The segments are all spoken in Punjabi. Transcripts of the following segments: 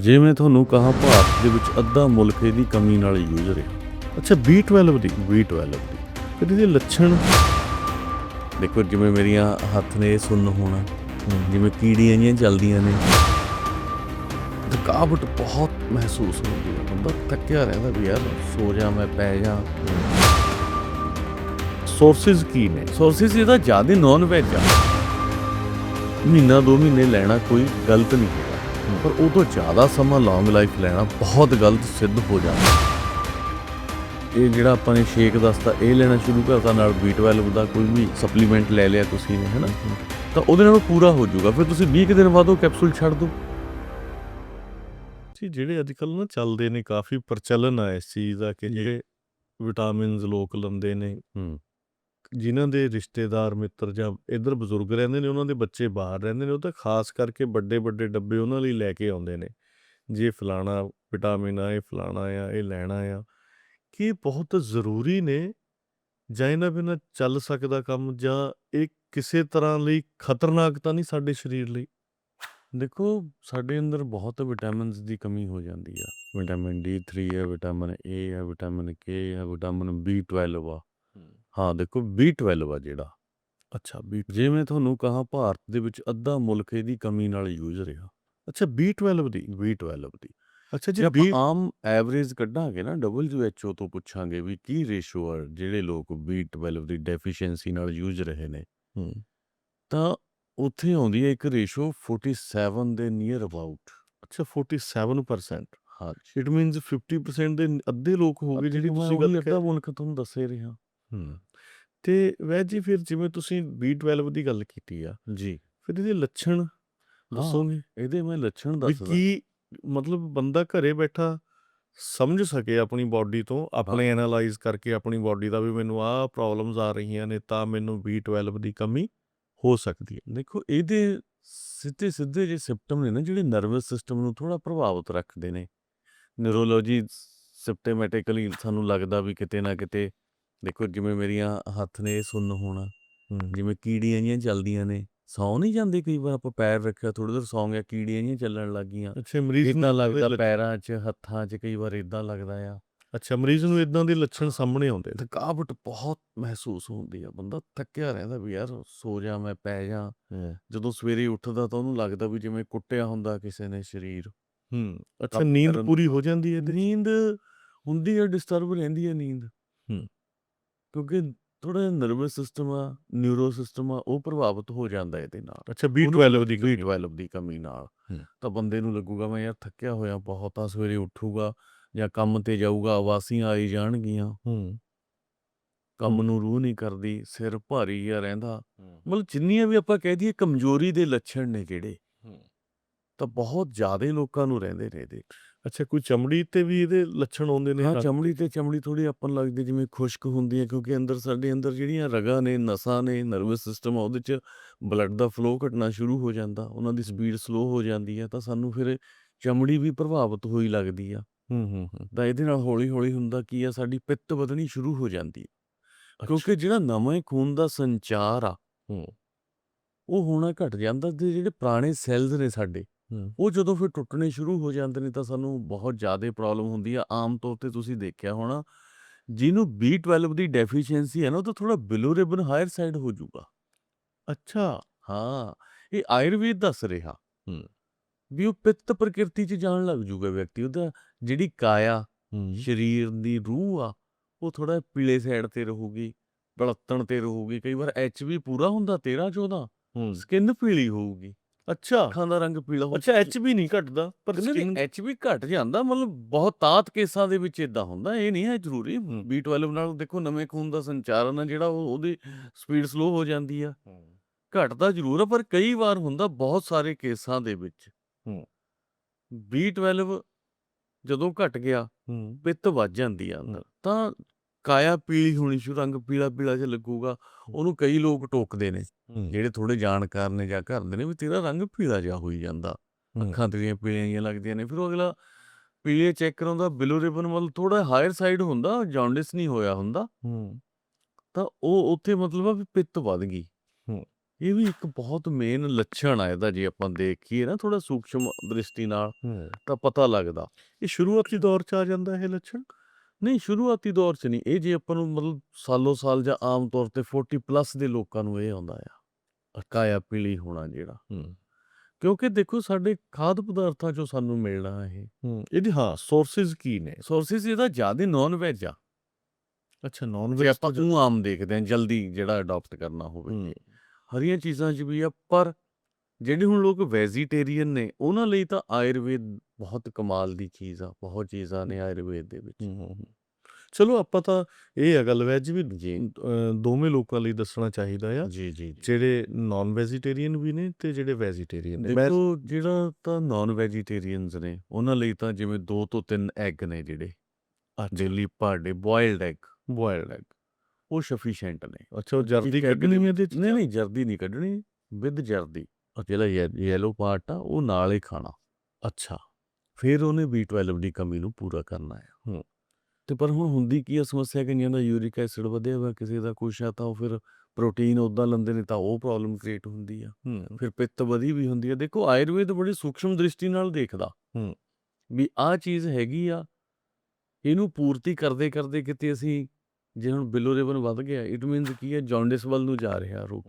ਜੇ ਮੈਂ ਤੁਹਾਨੂੰ ਕਹਾਂ ਭਾਰਤ ਦੇ ਵਿੱਚ ਅੱਧਾ ਮੁਲਕ ਇਹਦੀ ਕਮੀ ਨਾਲ ਯੂਜ਼ ਰਿਹਾ। ਅੱਛਾ B12 ਦੀ B12 ਦੀ। ਫਿਰ ਇਹਦੇ ਲੱਛਣ? ਦੇਖੋ, ਜਿਵੇਂ ਮੇਰੀਆਂ ਹੱਥ ਨੇ ਇਹ ਸੁੰਨ ਹੋਣਾ, ਜਿਵੇਂ ਕੀੜੀਆਂ ਜੀਆਂ ਚੱਲਦੀਆਂ ਨੇ। ਥਕਾਵਟ ਬਹੁਤ ਮਹਿਸੂਸ ਹੁੰਦੀ ਹੈ। ਬੰਦਾ ਥੱਕਿਆ ਰਹਿੰਦਾ ਵੀ ਯਾਰ, ਸੋ ਜਾ ਮੈਂ, ਪੈ ਜਾ। ਸੋਰਸਸ ਕੀ ਨੇ? ਸੋਰਸਿਸ ਇਹਦਾ ਜ਼ਿਆਦਾ ਨਾਨ ਵੈਜ ਆ। ਮਹੀਨਾ ਦੋ ਮਹੀਨੇ ਲੈਣਾ ਕੋਈ ਗਲਤ ਨਹੀਂ। ਹੈ ਪਰ ਉਹ ਤੋਂ ਜ਼ਿਆਦਾ ਸਮਾਂ ਲੌਂਗ ਲਾਈਫ ਲੈਣਾ ਬਹੁਤ ਗਲਤ ਸਿੱਧ ਹੋ ਜਾਂਦਾ। ਇਹ ਜਿਹੜਾ ਆਪਾਂ ਨੇ ਸ਼ੇਕ ਦੱਸਤਾ ਇਹ ਲੈਣਾ ਸ਼ੁਰੂ ਕਰਤਾ ਨਾਲ B12 ਦਾ ਕੋਈ ਵੀ ਸਪਲੀਮੈਂਟ ਲੈ ਲਿਆ ਤੁਸੀਂ ਨੇ ਹੈਨਾ? ਤਾਂ ਉਹਦੇ ਨਾਲ ਪੂਰਾ ਹੋ ਜਾਊਗਾ। ਫਿਰ ਤੁਸੀਂ 20 ਕੁ ਦਿਨ ਬਾਅਦ ਉਹ ਕੈਪਸੂਲ ਛੱਡ ਦਿਓ। ਜੀ ਜਿਹੜੇ ਅੱਜ ਕੱਲ ਨਾ ਚੱਲਦੇ ਨੇ ਕਾਫੀ ਪ੍ਰਚਲਨ ਆ ਇਸ ਚੀਜ਼ ਦਾ ਕਿ ਜਿਹੜੇ ਵਿਟਾਮਿਨਸ ਲੋਕ ਲੈਂਦੇ ਨੇ। ਹੂੰ। ਜਿਨ੍ਹਾਂ ਦੇ ਰਿਸ਼ਤੇਦਾਰ, ਮਿੱਤਰ ਜਾਂ ਇੱਧਰ ਬਜ਼ੁਰਗ ਰਹਿੰਦੇ ਨੇ, ਉਹਨਾਂ ਦੇ ਬੱਚੇ ਬਾਹਰ ਰਹਿੰਦੇ ਨੇ, ਉਹ ਤਾਂ ਖਾਸ ਕਰਕੇ ਵੱਡੇ ਵੱਡੇ ਡੱਬੇ ਉਹਨਾਂ ਲਈ ਲੈ ਕੇ ਆਉਂਦੇ ਨੇ। ਜੇ ਫਲਾਣਾ ਵਿਟਾਮਿਨ ਆ, ਇਹ ਫਲਾਣਾ ਆ, ਇਹ ਲੈਣਾ ਆ, ਕਿ ਇਹ ਬਹੁਤ ਜ਼ਰੂਰੀ ਨੇ? ਜਾਂ ਇਹਨਾਂ ਬਿਨਾਂ ਚੱਲ ਸਕਦਾ ਕੰਮ, ਜਾਂ ਇਹ ਕਿਸੇ ਤਰ੍ਹਾਂ ਲਈ ਖਤਰਨਾਕ ਤਾਂ ਨਹੀਂ ਸਾਡੇ ਸਰੀਰ ਲਈ? ਦੇਖੋ, ਸਾਡੇ ਅੰਦਰ ਬਹੁਤ ਵਿਟਾਮਿਨਸ ਦੀ ਕਮੀ ਹੋ ਜਾਂਦੀ ਆ। ਵਿਟਾਮਿਨ D3 ਹੈ, ਵਿਟਾਮਿਨ A ਹੈ, ਵਿਟਾਮਿਨ K ਹੈ, ਵਿਟਾਮਿਨ B12 ਆ। ਹਾਂ ਦੇਖੋ B12 ਆ ਜਿਹੜਾ। ਅੱਛਾ B ਜੇ ਮੈਂ ਤੁਹਾਨੂੰ ਕਹਾਂ ਭਾਰਤ ਦੇ ਵਿੱਚ ਅੱਧਾ ਮੁਲਕ ਇਹਦੀ ਕਮੀ ਨਾਲ ਯੂਜ਼ ਰਿਹਾ। ਅੱਛਾ B12 ਦੀ? B12 ਦੀ। ਅੱਛਾ ਜੇ ਜੀ ਆਪਾਂ B ਆਮ ਐਵਰੇਜ ਕੱਢਾਂਗੇ ਨਾ WHO ਤੋਂ ਪੁੱਛਾਂਗੇ ਵੀ ਕੀ ਰੇਸ਼ੋ ਆ ਜਿਹੜੇ ਲੋਕ B12 ਦੀ ਡੈਫੀਸ਼ੀਐਂਸੀ ਨਾਲ ਯੂਜ਼ ਰਹੇ ਨੇ ਹੂੰ, ਤਾਂ ਉੱਥੇ ਆਉਂਦੀ ਹੈ ਇੱਕ ਰੇਸ਼ੋ 47 ਦੇ ਨੀਅਰ ਅਬਾਊਟ ਅੱਛਾ 47% ਹਾਂ ਇਟ ਮੀਨਸ 50% ਦੇ ਅੱਧੇ ਲੋਕ ਹੋ ਗਏ ਜਿਹੜੀ ਤੁਸੀਂ ਗੱਲ ਅੱਧਾ ਕਰ ਮੁਲਕ ਤੁਹਾਨੂੰ ਦੱਸੇ ਰਿਹਾ। ਹੂੰ ਤੇ ਵੈਦ ਜੀ ਫਿਰ ਜਿਵੇਂ ਤੁਸੀਂ B12 ਦੀ ਗੱਲ ਕੀਤੀ ਆ ਜੀ। ਫਿਰ ਇਹਦੇ ਲੱਛਣ ਦੱਸੋਗੇ? ਇਹਦੇ ਮੈਂ ਲੱਛਣ ਵੀ ਦੱਸਦਾ। ਕੀ ਮਤਲਬ ਬੰਦਾ ਘਰੇ ਬੈਠਾ ਸਮਝ ਸਕੇ ਆਪਣੀ ਬਾਡੀ ਤੋਂ ਆਪਣੇ ਐਨਾਲਾਈਜ਼ ਕਰਕੇ ਆਪਣੀ ਬਾਡੀ ਦਾ ਵੀ ਮੈਨੂੰ ਆਹ ਪ੍ਰੋਬਲਮਸ ਆ ਰਹੀਆਂ ਨੇ ਤਾਂ ਮੈਨੂੰ B12 ਦੀ ਕਮੀ ਹੋ ਸਕਦੀ ਹੈ। ਦੇਖੋ ਇਹਦੇ ਸਿੱਧੇ ਸਿੱਧੇ ਜੇ ਸਿੰਪਟਮ ਨੇ ਨਾ ਜਿਹੜੇ ਨਰਵਸ ਸਿਸਟਮ ਨੂੰ ਥੋੜਾ ਪ੍ਰਭਾਵਿਤ ਰੱਖਦੇ ਨੇ। ਨਿਊਰੋਲੋਜੀ ਸਿਸਟਮੈਟਿਕਲੀ ਸਾਨੂੰ ਲੱਗਦਾ ਵੀ ਕਿਤੇ ਨਾ ਕਿਤੇ ਦੇਖੋ ਜਿਵੇਂ ਮੇਰੀਆਂ ਹੱਥ ਨੇ ਇਹ ਸੁੰਨ ਹੋਣਾ ਜਿਵੇਂ ਕੀੜੀਆਂ ਜੀਆਂ ਚੱਲਦੀਆਂ ਨੇ ਸੌਂ ਨਹੀਂ ਜਾਂਦੇ ਕਈ ਵਾਰ ਆਪਾਂ ਪੈਰ ਰੱਖਿਆ ਥੋੜੀ ਦੇਰ ਸੌਂ ਗਿਆ ਕੀੜੀਆਂ ਜੀਆਂ ਚੱਲਣ ਲੱਗ ਗਈਆਂ। ਅੱਛਾ ਮਰੀਜ਼ ਇਦਾਂ ਨੂੰ ਲੱਗਦਾ ਇਹਦੇ ਲੱਛ- ਪੈਰਾਂ 'ਚ ਹੱਥਾਂ 'ਚ ਕਈ ਵਾਰ ਇਦਾਂ ਲੱਗਦਾ ਆ। ਅੱਛਾ ਮਰੀਜ਼ ਨੂੰ ਇਦਾਂ ਦੇ ਲੱਛਣ ਸਾਹਮਣੇ ਆਉਂਦੇ ਨੇ ਥਕਾਵਟ ਬਹੁਤ ਮਹਿਸੂਸ ਹੁੰਦੀ ਆ ਬੰਦਾ ਥੱਕਿਆ ਰਹਿੰਦਾ ਵੀ ਯਾਰ ਸੋ ਜਾ ਮੈਂ ਪੈ ਜਾ। ਜਦੋਂ ਸਵੇਰੇ ਉੱਠਦਾ ਤਾਂ ਉਹਨੂੰ ਲੱਗਦਾ ਵੀ ਜਿਵੇਂ ਕੁੱਟਿਆ ਹੁੰਦਾ ਕਿਸੇ ਨੇ ਸਰੀਰ। ਹੂੰ ਅੱਛਾ ਕੰਮ ਨੀਂਦ ਕਰਨ- ਪੂਰੀ ਹੋ ਜਾਂਦੀ ਹੈ ਇਹਦੇ ਨੀਂਦ ਹੁੰਦੀ ਹੈ ਡਿਸਟਰਬ ਰਹਿੰਦੀ ਹੈ ਨੀਂਦ। ਹੂੰ। ਕਿਉਂਕਿ ਥੋੜਾ ਜਿਹਾ ਨਰਵਸ ਸਿਸਟਮ ਆ ਨਿਊਰੋ ਸਿਸਟਮ ਆ ਉਹ ਪ੍ਰਭਾਵਿਤ ਹੋ ਜਾਂਦਾ ਇਹਦੇ ਨਾਲ ਅੱਛਾ B12 ਦੀ ਕਮੀ। B12 ਦੀ ਕਮੀ ਨਾਲ ਹੂੰ। ਤਾਂ ਬੰਦੇ ਨੂੰ ਲੱਗੂਗਾ ਮੈਂ ਯਾਰ ਥੱਕਿਆ ਹੋਇਆ ਬਹੁਤ ਆ ਸਵੇਰੇ ਉੱਠੂਗਾ ਜਾਂ ਕੰਮ ਤੇ ਜਾਊਗਾ ਆਵਾਸੀਆਂ ਆਈ ਜਾਣਗੀਆਂ ਹੂੰ ਕੰਮ। ਨੂੰ ਰੂਹ ਨਹੀਂ ਕਰਦੀ ਸਿਰ ਭਾਰੀ ਜਿਹਾ ਰਹਿੰਦਾ ਮਤਲਬ ਜਿੰਨੀਆਂ ਵੀ ਆਪਾਂ ਕਹਿ ਦਈਏ ਕਮਜ਼ੋਰੀ ਦੇ ਲੱਛਣ ਨੇ ਜਿਹੜੇ ਤਾਂ ਬਹੁਤ ਜ਼ਿਆਦੇ ਲੋਕਾਂ ਨੂੰ ਰਹਿੰਦੇ ਨੇ ਇਹਦੇ ਅੱਛਾ ਕੋਈ ਚਮੜੀ ਤੇ ਵੀ ਇਹਦੇ ਲੱਛਣ ਆਉਂਦੇ ਨੇ ਹਾਂ ਚਮੜੀ ਤੇ ਚਮੜੀ ਥੋੜੀ ਆਪਾਂ ਨੂੰ ਲੱਗਦੀ ਜਿਵੇਂ ਖੁਸ਼ਕ ਹੁੰਦੀ ਹੈ ਕਿਉਂਕਿ ਅੰਦਰ ਸਾਡੇ ਅੰਦਰ ਜਿਹੜੀਆਂ ਰਗਾਂ ਨੇ ਨਸਾਂ ਨੇ ਨਰਵਸ ਸਿਸਟਮ ਆ ਉਹਦੇ ਚ ਬਲੱਡ ਦਾ ਫਲੋ ਘਟਣਾ ਸ਼ੁਰੂ ਹੋ ਜਾਂਦਾ ਉਹਨਾਂ ਦੀ ਸਪੀਡ ਸਲੋ ਹੋ ਜਾਂਦੀ ਹੈ ਤਾਂ ਸਾਨੂੰ ਫਿਰ ਚਮੜੀ ਵੀ ਪ੍ਰਭਾਵਿਤ ਹੋਈ ਲੱਗਦੀ ਆ ਹੂੰ ਹੂੰ ਹੂੰ ਤਾਂ ਇਹਦੇ ਨਾਲ ਹੌਲੀ ਹੌਲੀ ਹੁੰਦਾ ਕੀ ਆ ਸਾਡੀ ਪਿੱਤ ਵਧਣੀ ਸ਼ੁਰੂ ਹੋ ਜਾਂਦੀ ਹੈ ਕਿਉਂਕਿ ਜਿਹੜਾ ਨਵੇਂ ਖੂਨ ਦਾ ਸੰਚਾਰ ਆ ਹੂੰ। ਉਹ ਹੋਣਾ ਘਟ ਜਾਂਦਾ ਤੇ ਜਿਹੜੇ ਪੁਰਾਣੇ ਸੈੱਲਸ ਨੇ ਸਾਡੇ ਹੂੰ। ਉਹ ਜਦੋਂ ਫਿਰ ਟੁੱਟਣੇ ਸ਼ੁਰੂ ਹੋ ਜਾਂਦੇ ਨੇ ਤਾਂ ਸਾਨੂੰ ਬਹੁਤ ਜ਼ਿਆਦਾ ਪ੍ਰੋਬਲਮ ਹੁੰਦੀ ਆ। ਆਮ ਤੌਰ ਤੇ ਤੁਸੀਂ ਦੇਖਿਆ ਹੋਣਾ ਜਿਹਨੂੰ B12 ਦੀ ਡੈਫੀਸ਼ੀਐਂਸੀ ਹੈ ਨਾ ਉਹ ਤਾਂ ਥੋੜਾ ਬਿਲੋ ਰਿਬਨ ਹਾਇਰ ਸਾਈਡ ਹੋ ਜਾਊਗਾ। ਅੱਛਾ। ਹਾਂ ਇਹ ਆਯੁਰਵੇਦ ਦੱਸ ਰਿਹਾ। ਹੂੰ। ਵੀ ਉਹ ਪਿੱਤ ਪ੍ਰਕਿਰਤੀ ਚ ਜਾਣ ਲੱਗ ਜਾਊਗਾ ਵਿਅਕਤੀ ਉਹਦਾ ਜਿਹੜੀ ਕਾਇਆ ਹੂੰ। ਸਰੀਰ ਦੀ ਰੂਹ ਆ ਉਹ ਥੋੜਾ ਪੀਲੇ ਸਾਈਡ ਤੇ ਰਹੂਗੀ ਬਲੱਤਣ ਤੇ ਰਹੂਗੀ। ਕਈ ਵਾਰ ਐਚਬੀ ਪੂਰਾ ਹੁੰਦਾ 13 14 ਹੂੰ। ਸਕਿਨ ਪੀਲੀ ਹੋਊਗੀ। ਅੱਛਾ। ਅੱਖਾਂ ਦਾ ਰੰਗ ਪੀਲਾ ਹੋ ਅੱਛਾ ਐਚਬੀ ਨਹੀਂ ਘਟਦਾ ਪਰ ਸਕਿਨ ਐਚਬੀ ਘਟ ਜਾਂਦਾ ਮਤਲਬ ਬਹੁਤ ਤਾਤ ਕੇਸਾਂ ਦੇ ਵਿੱਚ ਇਦਾਂ ਹੁੰਦਾ ਇਹ ਨਹੀਂ ਹੈ ਜ਼ਰੂਰੀ। ਹੂੰ। B12 ਨਾਲ ਦੇਖੋ ਨਵੇਂ ਖੂਨ ਦਾ ਸੰਚਾਰਨ ਆ ਜਿਹੜਾ ਉਹ ਉਹਦੀ ਸਪੀਡ ਸਲੋ ਹੋ ਜਾਂਦੀ ਆ। ਘਟਦਾ ਜ਼ਰੂਰ ਆ ਪਰ ਕਈ ਵਾਰ ਹੁੰਦਾ ਬਹੁਤ ਸਾਰੇ ਕੇਸਾਂ ਦੇ ਵਿੱਚ। ਹੂੰ। B12 ਜਦੋਂ ਘਟ ਗਿਆ ਪਿੱਤ ਵੱਜ ਜਾਂਦੀ ਆ ਅੰਦਰ। ਤਾਂ ਕਾਇਆ ਪੀਲੀ ਹੋਣੀ ਸ਼ੁਰੂ ਰੰਗ ਪੀਲਾ ਪੀਲਾ ਜਿਹਾ ਲੱਗੂਗਾ ਉਹਨੂੰ ਕਈ ਲੋਕ ਟੋਕਦੇ ਨੇ ਜਿਹੜੇ ਥੋੜੇ ਜਾਣਕਾਰ ਨੇ ਜਾਂ ਘਰ ਦੇ ਨੇ ਵੀ ਤੇਰਾ ਰੰਗ ਪੀਲਾ ਜਿਹਾ ਹੋਈ ਜਾਂਦਾ ਹੂੰ। ਅੱਖਾਂ ਤੇਰੀਆਂ ਪੀਲੀਆਂ ਜਿਹੀਆਂ ਲੱਗਦੀਆਂ ਨੇ ਫਿਰ ਉਹ ਅਗਲਾ ਪੀਲੇ ਚੈੱਕ ਕਰਾਉਂਦਾ ਬਿਲੋ ਰਿਬਨ ਵੱਲ ਥੋੜਾ ਹਾਇਰ ਸਾਈਡ ਹੁੰਦਾ ਜੌਂਡਿਸ ਨਹੀਂ ਹੋਇਆ ਹੁੰਦਾ। ਹੂੰ। ਤਾਂ ਉਹ ਉੱਥੇ ਮਤਲਬ ਆ ਵੀ ਪਿੱਤ ਵੱਧ ਗਈ। ਹੂੰ। ਇਹ ਵੀ ਇੱਕ ਬਹੁਤ ਮੇਨ ਲੱਛਣ ਆ ਇਹਦਾ ਜੇ ਆਪਾਂ ਦੇਖੀਏ ਨਾ ਥੋੜਾ ਸੂਖਸ਼ਮ ਦ੍ਰਿਸ਼ਟੀ ਨਾਲ ਹੂੰ। ਤਾਂ ਪਤਾ ਲੱਗਦਾ। ਇਹ ਸ਼ੁਰੂਆਤੀ ਦੌਰ ਚ ਆ ਜਾਂਦਾ ਇਹ ਲੱਛਣ? ਨਹੀਂ ਸ਼ੁਰੂਆਤੀ ਦੌਰ 'ਚ ਨਹੀਂ। ਇਹ ਜੇ ਆਪਾਂ ਨੂੰ ਮਤਲਬ ਸਾਲੋ ਸਾਲ ਜਾਂ ਆਮ ਤੌਰ ਤੇ 40 ਪਲੱਸ ਦੇ ਲੋਕਾਂ ਨੂੰ ਇਹ ਆਉਂਦਾ ਆ ਕਾਇਆ ਪੀਲੀ ਹੋਣਾ ਜਿਹੜਾ। ਹੂੰ। ਕਿਉਂਕਿ ਦੇਖੋ ਸਾਡੇ ਖਾਦ ਪਦਾਰਥਾਂ 'ਚੋਂ ਸਾਨੂੰ ਮਿਲਣਾ ਇਹ। ਹੂੰ ਇਹਦੀ ਹਾਂ ਸੋਰਸਸ ਕੀ ਨੇ? ਸੋਰਸਿਸ ਇਹਦਾ ਜ਼ਿਆਦਾ ਨਾਨ ਵੈਜ ਆ। ਅੱਛਾ ਨਾਨ ਵੈਜ ਆਪਾਂ ਉਹ ਆਮ ਦੇਖਦੇ ਹਾਂ ਜਲਦੀ ਜਿਹੜਾ ਅਡਾਪਟ ਕਰਨਾ ਹੋਵੇ। ਹਰੀਆਂ ਚੀਜ਼ਾਂ 'ਚ ਵੀ ਆ ਪਰ ਜਿਹੜੇ ਹੁਣ ਲੋਕ ਵੈਜੀਟੇਰੀਅਨ ਨੇ ਉਹਨਾਂ ਲਈ ਤਾਂ ਆਯੁਰਵੇਦ ਬਹੁਤ ਕਮਾਲ ਦੀ ਚੀਜ਼ ਆ ਬਹੁਤ ਚੀਜ਼ਾਂ ਨੇ ਆਯੁਰਵੇਦ ਦੇ ਵਿੱਚ। ਹੂੰ। ਚਲੋ ਆਪਾਂ ਤਾਂ ਇਹ ਹੈ ਗੱਲ ਵੈਜ ਵੀ ਜੀ। ਦੋਵੇਂ ਲੋਕਾਂ ਲਈ ਦੱਸਣਾ ਚਾਹੀਦਾ ਆ। ਜੀ ਜੀ ਜਿਹੜੇ ਨਾਨ ਵੈਜੀਟੇਰੀਅਨ ਵੀ ਨੇ ਤੇ ਜਿਹੜੇ ਵੈਜੀਟੇਰੀਅਨ ਨੇ। ਦੇਖੋ ਜਿਹੜਾ ਤਾਂ ਨਾਨ ਵੈਜੀਟੇਰੀਅਨਸ ਨੇ ਉਹਨਾਂ ਲਈ ਤਾਂ ਜਿਵੇਂ 2 ਤੋਂ 3 ਐਗ ਨੇ ਜਿਹੜੇ। Daily per day boiled egg boiled egg ਉਹ ਸਫੀਸ਼ੀਐਂਟ ਨੇ। ਅੱਛਾ ਉਹ ਜਰਦੀ ਕੱਢਣੀ ਦੇ- ਇਹਦੇ ਚ? ਨਹੀਂ ਨਹੀਂ ਜਰਦੀ ਨਹੀਂ ਕੱਢਣੀ ਵਿਦ ਜਰਦੀ। ਜਿਹੜਾ ਯੈਲੋ ਪਾਰਟ ਆ ਉਹ ਨਾਲ ਹੀ ਖਾਣਾ। ਅੱਛਾ। ਫਿਰ ਉਹਨੇ B12 ਦੀ ਕਮੀ ਨੂੰ ਪੂਰਾ ਕਰਨਾ ਹੈ। ਹੂੰ। ਤੇ ਪਰ ਹੁਣ ਹੁੰਦੀ ਕੀ ਆ ਸਮੱਸਿਆ ਕਈਆਂ ਦਾ ਯੂਰਿਕ ਐਸਿਡ ਵਧਿਆ ਹੋਇਆ ਕਿਸੇ ਦਾ ਕੁਛ ਆ ਤਾਂ ਉਹ ਫਿਰ ਪ੍ਰੋਟੀਨ ਉਦਾਂ ਲੈਂਦੇ ਨੇ ਤਾਂ ਉਹ ਪ੍ਰੋਬਲਮ ਕ੍ਰੀਏਟ ਹੁੰਦੀ ਆ। ਹੂੰ। ਫਿਰ ਪਿੱਤ ਵਧੀ ਵੀ ਹੁੰਦੀ ਹੈ ਦੇਖੋ ਆਯੁਰਵੇਦ ਬੜੀ ਸੂਖਸ਼ਮ ਦ੍ਰਿਸ਼ਟੀ ਨਾਲ ਦੇਖਦਾ। ਹੂੰ। ਵੀ ਆਹ ਚੀਜ਼ ਹੈਗੀ ਆ ਇਹਨੂੰ ਪੂਰਤੀ ਕਰਦੇ ਕਰਦੇ ਕਿਤੇ ਅਸੀਂ ਜੇ ਹੁਣ ਬਿਲੋਰੇਬਨ ਵੱਧ ਗਿਆ ਇਟ ਮੀਨਸ ਕੀ ਹੈ ਜੌਂਡਿਸ ਵੱਲ ਨੂੰ ਜਾ ਰਿਹਾ ਰੋਗ।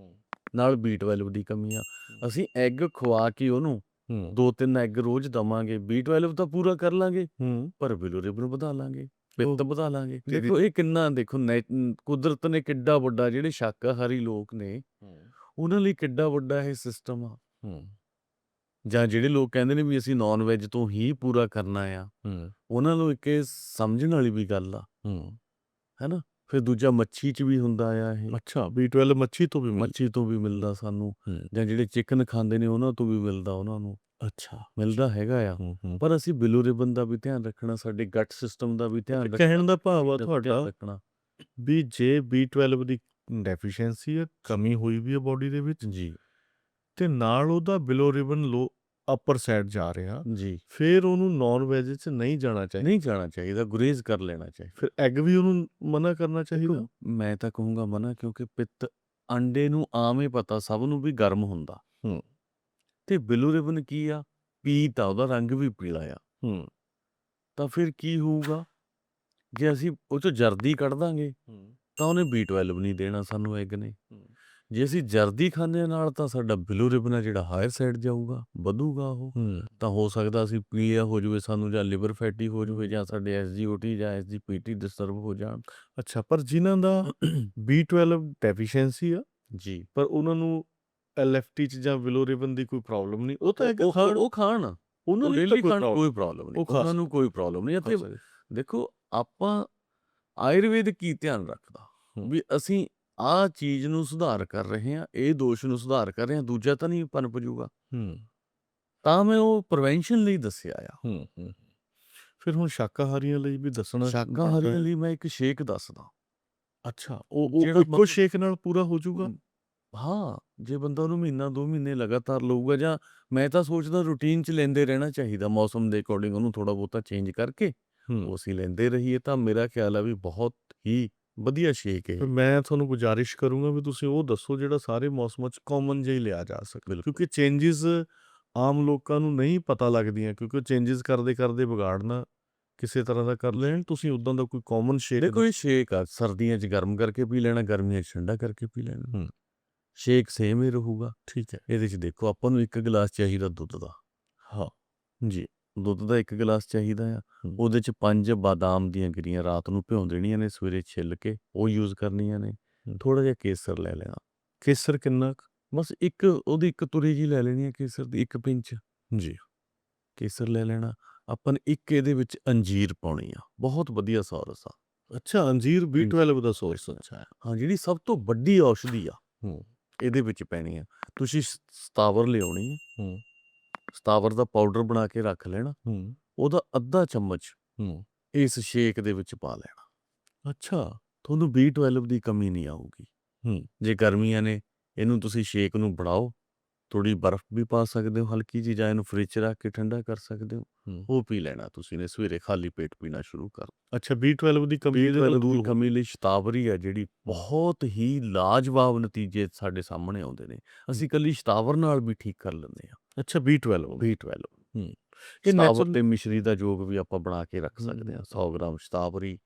ਨਾਲ B12 ਦੀ ਕਮੀ ਆ। ਅਸੀਂ ਐਗ ਖਵਾ ਕੇ ਉਹਨੂੰ ਹੂੰ। ਦੋ ਤਿੰਨ ਐਗ ਰੋਜ਼ ਦਵਾਂਗੇ B12 ਤਾਂ ਪੂਰਾ ਕਰ ਲਾਂਗੇ ਹੂੰ। ਪਰ ਬਿਲੋਰੇਬਨ ਵਧਾ ਲਾਂਗੇ ਪਿੱਤ ਵਧਾ ਲਾਂਗੇ। ਦੇਖੋ ਇਹ ਕਿੰਨਾ ਦੇਖੋ ਕੁਦਰਤ ਨੇ ਕਿੱਡਾ ਵੱਡਾ ਜਿਹੜੇ ਸ਼ਾਕਾਹਾਰੀ ਲੋਕ ਨੇ ਉਹਨਾਂ ਲਈ ਕਿੱਡਾ ਵੱਡਾ ਇਹ ਸਿਸਟਮ ਆ। ਹੂੰ। ਜਾਂ ਜਿਹੜੇ ਲੋਕ ਕਹਿੰਦੇ ਨੇ ਵੀ ਅਸੀਂ ਨਾਨ ਵੈਜ ਤੋਂ ਹੀ ਪੂਰਾ ਕਰਨਾ ਆ ਹੂੰ। ਉਹਨਾਂ ਨੂੰ ਇੱਕ ਇਹ ਸਮਝਣ ਵਾਲੀ ਵੀ ਗੱਲ ਆ। ਹੂੰ। ਫਿਰ ਦੂਜਾ ਮੱਛੀ 'ਚ ਵੀ ਹੁੰਦਾ ਆ ਇਹ। ਅੱਛਾ B12 ਮੱਛੀ ਤੋਂ ਵੀ ਮੱਛੀ ਤੋਂ ਵੀ ਮਿਲਦਾ ਸਾਨੂੰ। ਹੂੰ। ਜਾਂ ਜਿਹੜੇ ਚਿਕਨ ਖਾਂਦੇ ਨੇ ਉਹਨਾਂ ਤੋਂ ਵੀ ਮਿਲਦਾ ਉਹਨਾਂ ਨੂੰ। ਅੱਛਾ। ਮਿਲਦਾ ਹੈਗਾ ਆ। ਹੂੰ ਹੂੰ। ਪਰ ਅਸੀਂ ਬਿਲੋਰੇਬਨ ਦਾ ਵੀ ਧਿਆਨ ਰੱਖਣਾ ਸਾਡੇ ਗੱਟ ਸਿਸਟਮ ਦਾ ਵੀ ਧਿਆਨ ਰੱਖਣਾ ਕਹਿਣ ਦਾ ਭਾਵ ਆ ਧਿਆਨ ਤੁਹਾਡਾ ਰੱਖਣਾ। ਵੀ ਜੇ B12 ਦੀ ਡੈਫੀਸ਼ੀਐਂਸੀ ਹੈ ਕਮੀ ਹੋਈ ਵੀ ਹੈ ਬਾਡੀ ਦੇ ਵਿੱਚ ਜੀ। ਤੇ ਨਾਲ ਉਹਦਾ ਬਿਲੋਰਿਬਨ ਲੋ ਅਪਰ ਸਾਈਡ ਜਾ ਰਿਹਾ। ਜੀ। ਫਿਰ ਉਹਨੂੰ ਨਾਨ ਵੈਜ ਚ ਨਹੀਂ ਜਾਣਾ ਚਾਹੀਦਾ ਨਹੀਂ ਜਾਣਾ ਚਾਹੀਦਾ ਗੁਰੇਜ਼ ਕਰ ਲੈਣਾ ਚਾਹੀਦਾ ਫਿਰ ਐਗ ਵੀ ਉਹਨੂੰ ਮਨਾ ਕਰਨਾ ਚਾਹੀਦਾ। ਮੈਂ ਤਾਂ ਕਹੂੰਗਾ ਮਨਾ ਕਿਉਂਕਿ ਪਿੱਤ ਅੰਡੇ ਨੂੰ ਆਮ ਹੀ ਪਤਾ ਸਭ ਨੂੰ ਵੀ ਗਰਮ ਹੁੰਦਾ। ਹੂੰ। ਤੇ ਬਿਲੋਰੇਬਨ ਕੀ ਆ? ਪੀਤ ਆ ਉਹਦਾ ਰੰਗ ਵੀ ਪੀਲਾ ਆ। ਹੂੰ। ਤਾਂ ਫਿਰ ਕੀ ਹੋਊਗਾ? ਜੇ ਅਸੀਂ ਉਹ ਚੋਂ ਜਰਦੀ ਕੱਢ ਦਾਂਗੇ ਤਾਂ ਉਹਨੇ B12 ਨਹੀਂ ਦੇਣਾ ਸਾਨੂੰ ਐਗ ਨੇ। ਹੂੰ। ਜੇ ਅਸੀਂ ਜਰਦੀ ਖਾਂਦੇ ਹਾਂ ਨਾਲ ਤਾਂ ਸਾਡਾ ਬਿਲੋਰੇਬਨ ਆ ਜਿਹੜਾ ਹਾਇਰ ਸਾਈਡ ਜਾਊਗਾ ਵਧੂਗਾ ਉਹ। ਹੂੰ। ਤਾਂ ਹੋ ਸਕਦਾ ਅਸੀਂ ਪੀਲੀਆ ਹੋ ਜਾਵੇ ਸਾਨੂੰ ਜਾਂ ਲਿਵਰ ਫੈਟੀ ਹੋ ਜਾਵੇ ਜਾਂ ਸਾਡੇ ਐਸਜੀਓਟੀ ਜਾਂ ਐਸਜੀਪੀਟੀ ਡਿਸਟਰਬ ਹੋ ਜਾਣ। ਅੱਛਾ ਪਰ ਜਿਨ੍ਹਾਂ ਦਾ B12 ਡੈਫੀਸ਼ੀਐਂਸੀ ਆ ਜੀ। ਪਰ ਉਹਨਾਂ ਨੂੰ ਐਲਐਫਟੀ ਚ ਜਾਂ ਬਿਲੋਰਿਬਨ ਦੀ ਕੋਈ ਪ੍ਰੋਬਲਮ ਨਹੀਂ ਉਹ ਤਾਂ ਇੱਕ ਉਹ ਖਾਣ ਉਹ ਖਾਣ। ਉਹਨਾਂ ਡੇਲੀ ਤਾਂ ਖਾਣ ਕੋਈ ਪ੍ਰੋਬਲਮ ਨਹੀਂ। ਉਹਨਾਂ ਨੂੰ ਕੋਈ ਪ੍ਰੋਬਲਮ ਨਹੀਂ। ਅਤੇ ਦੇਖੋ ਆਪਾਂ ਆਯੁਰਵੇਦ ਕੀ ਧਿਆਨ ਰੱਖਦਾ। ਵੀ ਅਸੀਂ ਆਹ ਚੀਜ਼ ਨੂੰ ਸੁਧਾਰ ਕਰ ਰਹੇ ਹਾਂ ਇਹ ਦੋਸ਼ ਨੂੰ ਸੁਧਾਰ ਕਰ ਰਹੇ ਹਾਂ ਦੂਜਾ ਤਾਂ ਨਹੀਂ ਪਨਪ ਜੂਗਾ ਹੂੰ। ਤਾਂ ਮੈਂ ਉਹ ਪ੍ਰੀਵੈਂਸ਼ਨ ਲਈ ਦੱਸਿਆ ਆ। ਹੂੰ ਹੂੰ ਫਿਰ ਹੁਣ ਸ਼ਾਕਾਹਾਰੀਆਂ ਲਈ ਵੀ ਦੱਸਣਾ ਸ਼ਾਕਾਹਾਰੀਆਂ ਲਈ ਮੈਂ ਇੱਕ ਸ਼ੇਕ ਦੱਸਦਾ। ਅੱਛਾ ਉਹ ਇੱਕੋ ਸ਼ੇਕ ਨਾਲ ਪੂਰਾ ਹੋ ਜਾਊਗਾ ਹਾਂ ਜੇ ਬੰਦਾ ਉਹਨੂੰ ਮਹੀਨਾ ਦੋ ਮਹੀਨੇ ਲਗਾਤਾਰ ਲਊਗਾ ਜਾਂ ਮੈਂ ਤਾਂ ਸੋਚਦਾ ਰੂਟੀਨ ਚ ਲੈਂਦੇ ਰਹਿਣਾ ਚਾਹੀਦਾ ਮੌਸਮ ਦੇ ਅਕੋਰਡਿੰਗ ਉਹਨੂੰ ਥੋੜਾ ਬਹੁਤਾ ਚੇਂਜ ਕਰਕੇ। ਉਹ ਅਸੀਂ ਲੈਂਦੇ ਰਹੀਏ ਤਾਂ ਮੇਰਾ ਖਿਆਲ ਆ ਵੀ ਬਹੁਤ ਹੀ ਵਧੀਆ ਸ਼ੇਕ ਹੈ। ਮੈਂ ਤੁਹਾਨੂੰ ਗੁਜਾਰਿਸ਼ ਕਰੂੰਗਾ ਵੀ ਤੁਸੀਂ ਉਹ ਦੱਸੋ ਜਿਹੜਾ ਸਾਰੇ ਮੌਸਮਾਂ 'ਚ ਕਾਮਨ ਜਿਹਾ ਹੀ ਲਿਆ ਜਾ ਸਕਦਾ ਕਿਉਂਕਿ ਚੇਂजेस ਆਮ ਲੋਕਾਂ ਨੂੰ ਨਹੀਂ ਪਤਾ ਲੱਗਦੀਆਂ ਕਿਉਂਕਿ ਉਹ ਚੇਂजेस ਕਰਦੇ ਕਰਦੇ ਵਿਗਾੜਨਾ ਕਿਸੇ ਤਰ੍ਹਾਂ ਦਾ ਕਰ ਲੈਣ ਤੁਸੀਂ ਉਦਾਂ ਦਾ ਕੋਈ ਕਾਮਨ ਸ਼ੇਕ ਦੇਖੋ ਇਹ ਸ਼ੇਕ ਆ ਸਰਦੀਆਂ 'ਚ ਗਰਮ ਕਰਕੇ ਪੀ ਲੈਣਾ ਗਰਮੀਆਂ 'ਚ ਠੰਡਾ ਕਰਕੇ ਪੀ ਲੈਣਾ। ਸ਼ੇਕ ਸੇਮ ਹੀ ਰਹੂਗਾ। ਠੀਕ ਹੈ। ਇਹਦੇ 'ਚ ਦੇਖੋ ਆਪਾਂ ਨੂੰ ਇੱਕ ਗਲਾਸ ਚਾਹੀਦਾ ਦੁੱਧ ਦਾ। ਹਾਂ। ਜੀ। ਦੁੱਧ ਦਾ ਇੱਕ ਗਲਾਸ ਚਾਹੀਦਾ ਆ। ਹੂੰ। ਉਹਦੇ 'ਚ ਪੰਜ ਬਾਦਾਮ ਦੀਆਂ ਗਿਰੀਆਂ ਰਾਤ ਨੂੰ ਭਿਉਂ ਦੇਣੀਆਂ ਨੇ ਸਵੇਰੇ ਛਿੱਲ ਕੇ ਉਹ ਯੂਜ਼ ਕਰਨੀਆਂ ਨੇ। ਹੂੰ। ਥੋੜਾ ਜਿਹਾ ਕੇਸਰ ਲੈ ਲੈਣਾ। ਕੇਸਰ ਕਿੰਨਾ ਕੁ? ਬਸ ਇੱਕ ਉਹਦੀ ਇੱਕ ਤੁਰੀ ਜੀ ਲੈ ਲੈਣੀ ਹੈ ਕੇਸਰ ਦੀ ਇੱਕ ਪਿੰਚ। ਜੀ। ਕੇਸਰ ਲੈ ਲੈਣਾ। ਆਪਾਂ ਨੇ ਇੱਕ ਇਹਦੇ ਵਿੱਚ ਅੰਜੀਰ ਪਾਉਣੀ ਆ। ਬਹੁਤ ਵਧੀਆ ਸੌਰਸ ਆ। ਅੱਛਾ ਅੰਜੀਰ B12 ਦਾ ਸੋਰਸ ਅੱਛਾ। ਹੈ ਹਾਂ ਜਿਹੜੀ ਸਭ ਤੋਂ ਵੱਡੀ ਔਸ਼ਧੀ ਆ। ਹੂੰ। ਇਹਦੇ ਵਿੱਚ ਪੈਣੀ ਆ। ਤੁਸੀਂ ਸ- ਸਤਾਵਰ ਲਿਆਉਣੀ ਹੈ ਹੂੰ। ਸਤਾਵਰ ਦਾ ਪਾਊਡਰ ਬਣਾ ਕੇ ਰੱਖ ਲੈਣਾ ਹੂੰ। ਉਹਦਾ ਅੱਧਾ ਚਮਚ ਹੂੰ। ਇਸ ਸ਼ੇਕ ਦੇ ਵਿੱਚ ਪਾ ਲੈਣਾ। ਅੱਛਾ। ਤੁਹਾਨੂੰ B12 ਦੀ ਕਮੀ ਨਹੀਂ ਆਊਗੀ। ਹੂੰ। ਜੇ ਗਰਮੀਆਂ ਨੇ ਇਹਨੂੰ ਤੁਸੀਂ ਸ਼ੇਕ ਨੂੰ ਬਣਾਓ ਥੋੜੀ ਬਰਫ਼ ਵੀ ਪਾ ਸਕਦੇ ਹੋ ਹਲਕੀ ਜਿਹੀ ਜਾਂ ਇਹਨੂੰ ਫ੍ਰਿਜ 'ਚ ਰੱਖ ਕੇ ਠੰਡਾ ਕਰ ਸਕਦੇ ਹੋ। ਉਹ ਪੀ ਲੈਣਾ ਤੁਸੀਂ ਨੇ ਸਵੇਰੇ ਖਾਲੀ ਪੇਟ ਪੀਣਾ ਸ਼ੁਰੂ ਕਰ ਅੱਛਾ B12 ਦੀ ਕਮੀ ਇਹਦੇ ਨਾਲ B12 ਦੂਰ ਦੀ ਹੋ ਕਮੀ ਲਈ ਸ਼ਤਾਵਰੀ ਹੈ ਜਿਹੜੀ ਬਹੁਤ ਹੀ ਲਾਜਵਾਬ ਨਤੀਜੇ ਸਾਡੇ ਸਾਹਮਣੇ ਆਉਂਦੇ ਨੇ। ਅਸੀਂ ਕੱਲੀ ਸ਼ਤਾਵਰ ਨਾਲ ਵੀ ਠੀਕ ਕਰ ਲੈਂਦੇ ਹਾਂ। ਅੱਛਾ B12 B12 ਹੂੰ। ਇਹ natural- ਤੇ ਮਿਸ਼ਰੀ ਦਾ ਜੋਗ ਵੀ ਆਪਾਂ ਬਣਾ ਕੇ ਰੱਖ ਹੂੰ। ਸਕਦੇ ਹਾਂ 100 ਗ੍ਰਾਮ ਸ਼ਤਾਵਰੀ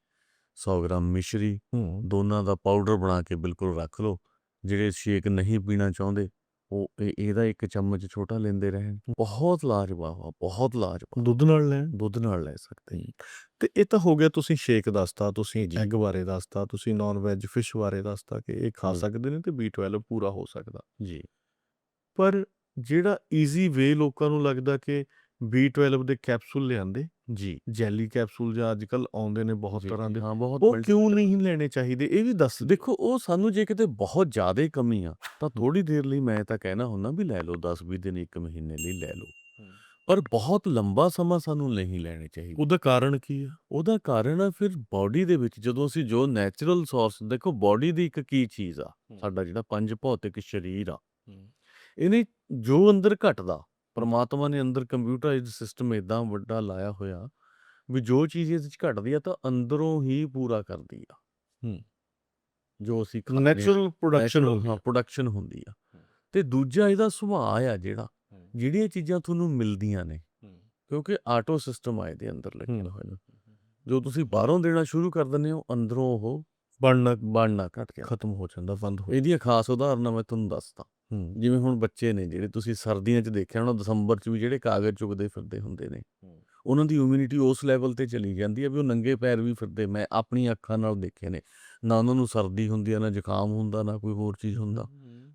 100 ਗ੍ਰਾਮ ਮਿਸ਼ਰੀ ਹੂੰ ਦੋਨਾਂ ਦਾ ਪਾਊਡਰ ਬਣਾ ਕੇ ਬਿਲਕੁਲ ਰੱਖ ਲਓ ਜਿਹੜੇ ਸ਼ੇਕ ਨਹੀਂ ਪੀਣਾ ਚਾਹੁੰਦੇ ਉਹ ਇਹ- ਇਹਦਾ ਇੱਕ ਚਮਚ ਛੋਟਾ ਲੈਂਦੇ ਰਹਿਣ ਬਹੁਤ ਲਾਜਵਾਬ ਆ ਬਹੁਤ ਲਾਜਵਾਬ ਦੁੱਧ ਨਾਲ ਲੈਣ ਦੁੱਧ ਨਾਲ ਲੈ ਸਕਦੇ ਹਾਂ। ਤੇ ਇਹ ਤਾਂ ਹੋ ਗਿਆ ਤੁਸੀਂ ਸ਼ੇਕ ਦੱਸਤਾ ਤੁਸੀਂ। ਐਗ ਬਾਰੇ ਦੱਸਤਾ ਤੁਸੀਂ ਨਾਨ ਵੈਜ ਫਿਸ਼ ਬਾਰੇ ਦੱਸਤਾ ਕਿ ਇਹ ਖਾ ਹੂੰ। ਸਕਦੇ ਨੇ ਤੇ B12 ਪੂਰਾ ਹੋ ਸਕਦਾ ਜੀ ਪਰ ਜਿਹੜਾ ਈਜ਼ੀ ਵੇ ਲੋਕਾਂ ਨੂੰ ਲੱਗਦਾ ਕਿ B12 ਦੇ ਕੈਪਸੂਲ ਲਿਆਂਦੇ ਜੀ। ਜੈਲੀ ਕੈਪਸੂਲ ਜਾਂ ਅੱਜਕੱਲ ਆਉਂਦੇ ਨੇ ਬਹੁਤ ਤਰ੍ਹਾਂ ਦੇ ਹਾਂ ਬਹੁਤ ਉਹ ਕਿਉਂ ਨਹੀਂ ਲੈਣੇ ਚਾਹੀਦੇ? ਇਹ ਵੀ ਦੱਸ। ਦੇਖੋ ਉਹ ਸਾਨੂੰ ਜੇ ਕਿਤੇ ਬਹੁਤ ਜ਼ਿਆਦਾ ਕਮੀ ਆ ਤਾਂ ਥੋੜੀ ਦੇਰ ਲਈ ਮੈਂ ਤਾਂ ਕਹਿਣਾ ਹੁੰਦਾ ਵੀ ਲੈ ਲਓ 10 20 ਦਿਨ ਇੱਕ ਮਹੀਨੇ ਲਈ ਲੈ ਲਓ। ਪਰ ਬਹੁਤ ਲੰਬਾ ਸਮਾਂ ਸਾਨੂੰ ਨਹੀਂ ਲੈਣੇ ਚਾਹੀਦੇ। ਉਹਦਾ ਕਾਰਨ ਕੀ ਆ? ਉਹਦਾ ਕਾਰਨ ਆ ਫਿਰ ਬਾਡੀ ਦੇ ਵਿੱਚ ਜਦੋਂ ਅਸੀਂ ਜੋ ਨੈਚੁਰਲ ਸੋਰਸ ਦੇਖੋ ਬਾਡੀ ਦੀ ਇੱਕ ਕੀ ਚੀਜ਼ ਆ। ਸਾਡਾ ਜਿਹੜਾ ਪੰਜ ਭੌਤਿਕ ਸਰੀਰ ਆ। ਇਹਨੇ ਜੋ ਅੰਦਰ ਘਟਦਾ ਪਰਮਾਤਮਾ ਨੇ ਅੰਦਰ ਕੰਪਿਊਟਰਾਈਜ਼ਡ ਸਿਸਟਮ ਇਦਾਂ ਵੱਡਾ ਲਾਇਆ ਹੋਇਆ ਵੀ ਜੋ ਚੀਜ਼ ਇਸ ਵਿੱਚ ਘਟਦੀ ਆ ਤਾਂ ਅੰਦਰੋਂ ਹੀ ਪੂਰਾ ਕਰਦੀ ਆ। ਹੂੰ। ਜੋ ਅਸੀਂ। ਨੈਚੁਰਲ ਪ੍ਰੋਡਕਸ਼ਨ ਪ੍ਰੋਡਕਸ਼ਨ ਹੁੰਦੀ ਆ। ਤੇ ਦੂਜਾ ਇਹਦਾ ਸੁਭਾਅ ਆ ਜਿਹੜਾ ਜਿਹੜੀਆਂ ਚੀਜ਼ਾਂ ਤੁਹਾਨੂੰ ਮਿਲਦੀਆਂ ਨੇ ਕਿਉਂਕਿ ਆਟੋ ਸਿਸਟਮ ਆ ਇਹਦੇ ਅੰਦਰ ਲੱਗਿਆ। ਹੋਇਆ। ਜੋ ਤੁਸੀਂ ਬਾਹਰੋਂ ਦੇਣਾ ਸ਼ੁਰੂ ਕਰ ਦਿੰਦੇ ਹੋ ਅੰਦਰੋਂ ਉਹ ਬਣਨਾ ਬਣਨਾ ਘਟ ਗਿਆ। ਖਤਮ ਹੋ ਜਾਂਦਾ ਬੰਦ ਹੋ ਇਹਦੀਆਂ ਖਾਸ ਉਦਾਹਰਨਾਂ ਮੈਂ ਤੁਹਾਨੂੰ ਦੱਸਦਾ। ਹੂੰ। ਜਿਵੇਂ ਹੁਣ ਬੱਚੇ ਨੇ ਜਿਹੜੇ ਤੁਸੀਂ ਸਰਦੀਆਂ 'ਚ ਦੇਖਿਆ ਹੋਣਾ ਦਸੰਬਰ 'ਚ ਵੀ ਜਿਹੜੇ ਕਾਗਜ਼ ਚੁਗਦੇ ਫਿਰਦੇ ਹੁੰਦੇ ਨੇ ਹੂੰ। ਉਹਨਾਂ ਦੀ ਇਮਿਊਨਿਟੀ ਉਸ ਲੈਵਲ ਤੇ ਚਲੀ ਜਾਂਦੀ ਹੈ ਵੀ ਉਹ ਨੰਗੇ ਪੈਰ ਵੀ ਫਿਰਦੇ। ਮੈਂ ਆਪਣੀ ਅੱਖਾਂ ਨਾਲ ਦੇਖੇ ਨੇ ਨਾ ਉਹਨਾਂ ਨੂੰ ਸਰਦੀ ਹੁੰਦੀ ਆ ਨਾ ਜ਼ੁਕਾਮ ਹੁੰਦਾ ਨਾ ਕੋਈ ਹੋਰ ਚੀਜ਼ ਹੁੰਦਾ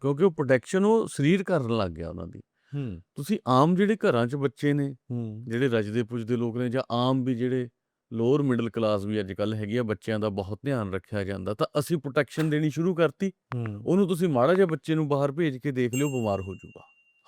ਕਿਉਂਕਿ ਉਹ ਪ੍ਰੋਟੈਕਸ਼ਨ ਉਹ ਸਰੀਰ ਕਰਨ ਲੱਗ ਗਿਆ ਉਹਨਾਂ ਦੀ। ਹੂੰ। ਤੁਸੀਂ ਆਮ ਜਿਹੜੇ ਘਰਾਂ 'ਚ ਬੱਚੇ ਨੇ ਹੂੰ। ਜਿਹੜੇ ਰੱਜਦੇ ਪੁੱਜਦੇ ਲੋਕ ਨੇ ਜਾਂ ਆਮ ਵੀ ਜਿਹੜੇ ਲੋਅਰ ਮਿਡਲ ਕਲਾਸ ਵੀ ਅੱਜ ਕੱਲ ਹੈਗੀ ਆ ਬੱਚਿਆਂ ਦਾ ਬਹੁਤ ਧਿਆਨ ਰੱਖਿਆ ਜਾਂਦਾ ਤਾਂ ਅਸੀਂ ਪ੍ਰੋਟੈਕਸ਼ਨ ਦੇਣੀ ਸ਼ੁਰੂ ਕਰਤੀ। ਹੂੰ। ਉਹਨੂੰ ਤੁਸੀਂ ਮਾੜਾ ਜਿਹਾ ਬੱਚੇ ਨੂੰ ਬਾਹਰ ਭੇਜ ਕੇ ਦੇਖ ਲਿਓ ਬਿਮਾਰ ਹੋ ਜਾਊਗਾ।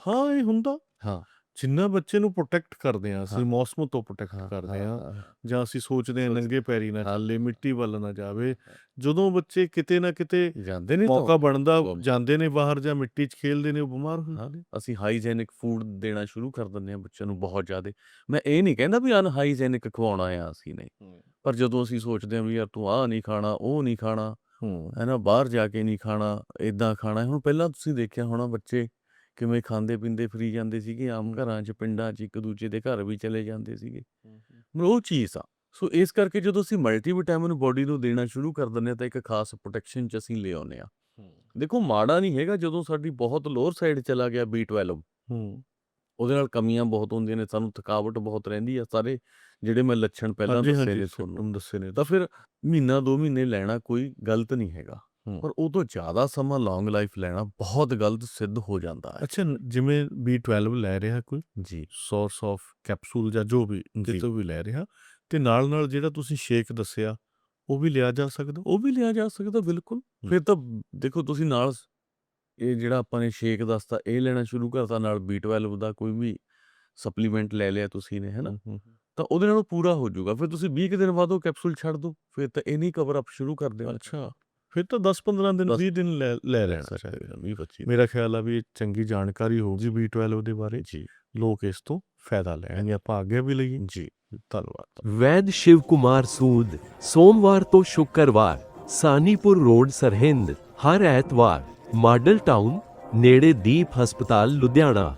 ਹਾਂ ਇਹ ਹੁੰਦਾ। ਹਾਂ। ਜਿੰਨਾ ਬੱਚੇ ਨੂੰ ਪ੍ਰੋਟੈਕਟ ਕਰਦੇ ਆ ਅਸੀਂ। ਮੌਸਮ ਤੋਂ ਪ੍ਰੋਟੈਕਟ ਕਰਦੇ ਆ ਜਾਂ ਅਸੀਂ ਸੋਚਦੇ ਆ ਸੋਚ- ਨੰਗੇ ਪੈਰੀ ਨਾ। ਚੱਲੇ ਮਿੱਟੀ ਵੱਲ ਨਾ ਜਾਵੇ ਜਦੋਂ ਬੱਚੇ ਕਿਤੇ ਨਾ ਕਿਤੇ ਜਾਂਦੇ ਨੇ ਮੌਕਾ ਬਣਦਾ ਉਹ- ਜਾਂਦੇ ਨੇ ਬਾਹਰ ਜਾਂ ਮਿੱਟੀ 'ਚ ਖੇਲਦੇ ਨੇ ਉਹ ਬਿਮਾਰ ਹੋ ਹਾਂ, ਅਸੀਂ ਹਾਈਜੈਨਿਕ ਫੂਡ ਦੇਣਾ ਸ਼ੁਰੂ ਕਰ ਦਿੰਦੇ ਆ ਬੱਚਿਆਂ ਨੂੰ ਬਹੁਤ ਜ਼ਿਆਦਾ ਮੈਂ ਇਹ ਨਹੀਂ ਕਹਿੰਦਾ ਵੀ ਅਨਹਾਈਜੈਨਿਕ ਖਵਾਉਣਾ ਆ ਅਸੀਂ ਨਹੀਂ ਪਰ ਜਦੋਂ ਅਸੀਂ ਸੋਚਦੇ ਆ ਵੀ ਯਾਰ ਤੂੰ ਆਹ ਨਹੀਂ ਖਾਣਾ ਉਹ ਨਹੀਂ ਖਾਣਾ ਹੂੰ ਹੈ ਨਾ ਬਾਹਰ ਜਾ ਕੇ ਨਹੀਂ ਖਾਣਾ ਇਦਾਂ ਖਾਣਾ ਹੈ। ਹੁਣ ਪਹਿਲਾਂ ਤੁਸੀਂ ਦੇਖਿਆ ਹੋਣਾ ਬੱਚੇ ਕਿਵੇਂ ਖਾਂਦੇ ਪੀਂਦੇ ਫਰੀ ਜਾਂਦੇ ਸੀਗੇ ਆਮ ਘਰਾਂ 'ਚ ਪਿੰਡਾਂ 'ਚ ਇੱਕ ਦੂਜੇ ਦੇ ਘਰ ਵੀ ਚਲੇ ਜਾਂਦੇ ਸੀਗੇ। ਮਤਲਬ ਉਹ ਚੀਜ਼ ਆ। ਸੋ ਇਸ ਕਰਕੇ ਜਦੋਂ ਅਸੀਂ ਮਲਟੀਵਿਟਾਮਿਨ ਬੋਡੀ ਨੂੰ ਦੇਣਾ ਸ਼ੁਰੂ ਕਰ ਦਿੰਦੇ ਹਾਂ ਤਾਂ ਇੱਕ ਖਾਸ ਪ੍ਰੋਟੈਕਸ਼ਨ 'ਚ ਅਸੀਂ ਲੈ ਆਉਂਦੇ ਆ ਦੇਖੋ ਮਾੜਾ ਨਹੀਂ ਹੈਗਾ ਜਦੋਂ ਸਾਡੀ ਬਹੁਤ ਲੋਅਰ ਸਾਈਡ ਚਲਾ ਗਿਆ B12 ਹੂੰ। ਉਹਦੇ ਨਾਲ ਕਮੀਆਂ ਬਹੁਤ ਹੁੰਦੀਆਂ ਨੇ ਸਾਨੂੰ ਥਕਾਵਟ ਬਹੁਤ ਰਹਿੰਦੀ ਆ ਸਾਰੇ ਜਿਹੜੇ ਮੈਂ ਲੱਛਣ ਪਹਿਲਾਂ ਦੱਸੇ ਨੇ ਤੁਹਾਨੂੰ ਤੁਹਾਨੂੰ ਦੱਸੇ ਨੇ। ਤਾਂ ਫਿਰ ਮਹੀਨਾ ਦੋ ਮਹੀਨੇ ਲੈਣਾ ਕੋਈ ਗਲਤ ਨਹੀਂ ਹੈਗਾ। ਹੂੰ। ਪਰ ਉਹ ਤੋਂ ਜ਼ਿਆਦਾ ਸਮਾਂ ਲੌਂਗ ਲਾਈਫ ਲੈਣਾ ਬਹੁਤ ਗਲਤ ਸਿੱਧ ਹੋ ਜਾਂਦਾ ਹੈ। ਅੱਛਾ ਨ- ਜਿਵੇਂ B12 ਲੈ ਰਿਹਾ ਕੋਈ ਜੀ। ਸੋਰਸ ਆਫ ਕੈਪਸੂਲ ਜਾਂ ਜੋ ਵੀ ਜੀ। ਵੀ ਲੈ ਰਿਹਾ ਤੇ ਨਾਲ ਨਾਲ ਜਿਹੜਾ ਤੁਸੀਂ ਸ਼ੇਕ ਦੱਸਿਆ ਉਹ ਵੀ ਲਿਆ ਜਾ ਸਕਦਾ ਉਹ ਵੀ ਲਿਆ ਜਾ ਸਕਦਾ ਬਿਲਕੁਲ। ਫਿਰ ਤਾਂ ਦੇਖੋ ਤੁਸੀਂ ਨਾਲ ਸ- ਇਹ ਜਿਹੜਾ ਆਪਾਂ ਨੇ ਸ਼ੇਕ ਦੱਸਤਾ ਇਹ ਲੈਣਾ ਸ਼ੁਰੂ ਕਰਤਾ ਨਾਲ B12 ਦਾ ਕੋਈ ਵੀ ਸਪਲੀਮੈਂਟ ਲੈ ਲਿਆ ਤੁਸੀਂ ਨੇ ਹੈਨਾ? ਹੂੰ, ਹੂੰ। ਤਾਂ ਉਹਦੇ ਨਾਲ ਉਹ ਪੂਰਾ ਹੋ ਜਾਊਗਾ। ਫਿਰ ਤੁਸੀਂ 20 ਕੁ ਦਿਨ ਬਾਅਦ ਉਹ ਕੈਪਸੂਲ ਛੱਡ ਦਿਓ ਫਿਰ ਤਾਂ ਇਹ ਨਹੀਂ ਕਵਰ ਅਪ ਸ਼ੁਰੂ ਕਰ ਦਿਓ ਅੱਛਾ। ਫਿਰ ਤਾਂ 10 15 ਦਿਨ ਦਸ- 20 ਦਿਨ ਲੈ ਲੈ ਲੈਣਾ ਚਾਹੀਦਾ 20 25 ਮੇਰਾ ਖਿਆਲ ਆ ਵੀ ਚੰਗੀ ਜਾਣਕਾਰੀ ਹੋਊਗੀ B12 ਦੇ ਬਾਰੇ। ਜੀ। ਲੋਕ ਇਸ ਤੋਂ ਫਾਇਦਾ ਲੈਣਗੇ ਆਪਾਂ ਅੱਗੇ ਵੀ ਲਈਏ ਜੀ। ਧੰਨਵਾਦ। ਵੈਦ ਸ਼ਿਵ ਕੁਮਾਰ ਸੂਦ ਸੋਮਵਾਰ ਤੋਂ ਸ਼ੁੱਕਰਵਾਰ ਸਾਨੀਪੁਰ ਰੋਡ ਸਰਹਿੰਦ ਹਰ ਐਤਵਾਰ ਮਾਡਲ ਟਾਊਨ ਨੇੜੇ ਦੀਪ ਹਸਪਤਾਲ ਲੁਧਿਆਣਾ।